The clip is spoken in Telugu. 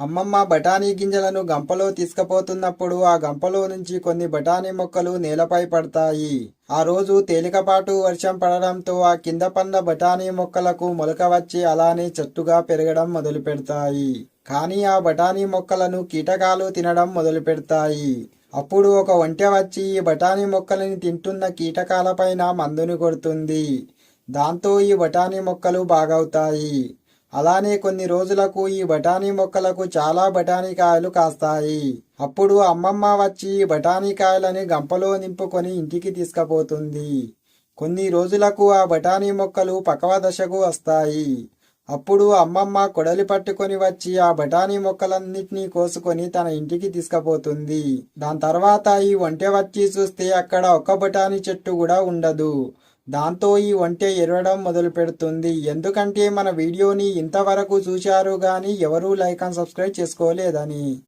అమ్మమ్మ బఠానీ గింజలను గంపలో తీసుకుపోతున్నప్పుడు ఆ గంపలో నుంచి కొన్ని బఠానీ మొక్కలు నేలపై పడతాయి. ఆ రోజు తేలికపాటు వర్షం పడడంతో ఆ కింద పన్న బఠానీ మొక్కలకు మొలక వచ్చి అలానే చెట్టుగా పెరగడం మొదలు పెడతాయి కానీ ఆ బఠానీ మొక్కలను కీటకాలు తినడం మొదలు పెడతాయి అప్పుడు ఒక ఒంటె వచ్చి ఈ బఠానీ మొక్కలని తింటున్న కీటకాలపైన మందుని కొడుతుంది. దాంతో ఈ బఠానీ మొక్కలు బాగవుతాయి. అలానే కొన్ని రోజులకు ఈ బఠానీ మొక్కలకు చాలా బఠానీ కాయలు కాస్తాయి. అప్పుడు అమ్మమ్మ వచ్చి బఠానీ కాయలని గంపలో నింపుకొని ఇంటికి తీసుకుపోతుంది. కొన్ని రోజులకు ఆ బఠానీ మొక్కలు పకవ దశకు వస్తాయి. అప్పుడు అమ్మమ్మ కొడలి పట్టుకొని వచ్చి ఆ బఠానీ మొక్కలన్నిటినీ కోసుకొని తన ఇంటికి తీసుకుపోతుంది. దాని తర్వాత ఈ ఒంటె వచ్చి చూస్తే అక్కడ ఒక్క బఠానీ చెట్టు కూడా ఉండదు. దాంతో ఈ ఒంటె ఎరవడం మొదలు పెడుతుంది ఎందుకంటే మన వీడియోని ఇంతవరకు చూశారు కానీ ఎవరూ లైక్ అండ్ సబ్స్క్రైబ్ చేసుకోలేదని.